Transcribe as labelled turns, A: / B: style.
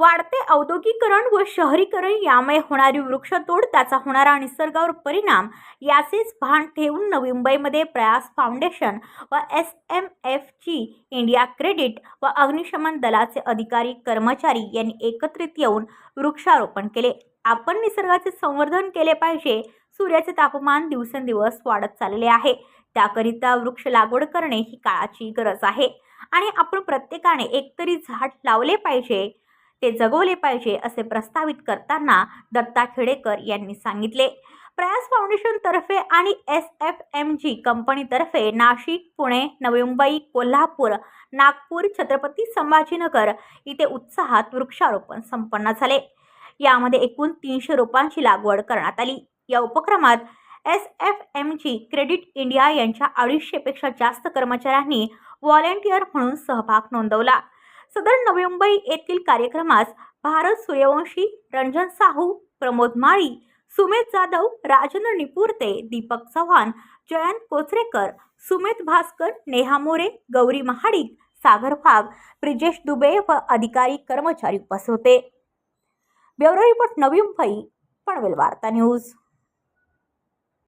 A: वाढते औद्योगिकरण व शहरीकरण यामुळे होणारी वृक्षतोड त्याचा होणारा निसर्गावर परिणाम याचेच भान ठेवून नवी मुंबईमध्ये प्रयास फाउंडेशन व S M F G India credit व अग्निशमन दलाचे अधिकारी कर्मचारी यांनी एकत्रित येऊन वृक्षारोपण केले. आपण निसर्गाचे संवर्धन केले पाहिजे. सूर्याचे तापमान दिवसेंदिवस वाढत चालले आहे. त्याकरिता वृक्ष लागवड करणे ही काळाची गरज आहे. आणि आपण प्रत्येकाने एकतरी झाड लावले पाहिजे. ते जगवले पाहिजे असे प्रस्तावित करताना दत्ता खेडेकर यांनी सांगितले. प्रयास फाउंडेशनतर्फे आणि एस एफ एम जी कंपनीतर्फे नाशिक पुणे नवी मुंबई कोल्हापूर नागपूर छत्रपती संभाजीनगर इथे उत्साहात वृक्षारोपण संपन्न झाले. यामध्ये एकूण तीनशे रोपांची लागवड करण्यात आली. या उपक्रमात S F M G credit India यांच्या अडीचशेपेक्षा जास्त कर्मचाऱ्यांनी व्हॉलेंटिअर म्हणून सहभाग नोंदवला. सदर नवी मुंबई येथील कार्यक्रमास भारत सूर्यवंशी रंजन साहू प्रमोद माळी सुमित जाधव राजेंद्र निपुरते दीपक चव्हाण जयंत कोचरेकर सुमित भास्कर नेहा मोरे गौरी महाडिक सागर फाग ब्रिजेश दुबे व अधिकारी कर्मचारी उपस्थित होते. ब्युरो रिपोर्ट नवी मुंबई पनवेल वार्ता न्यूज.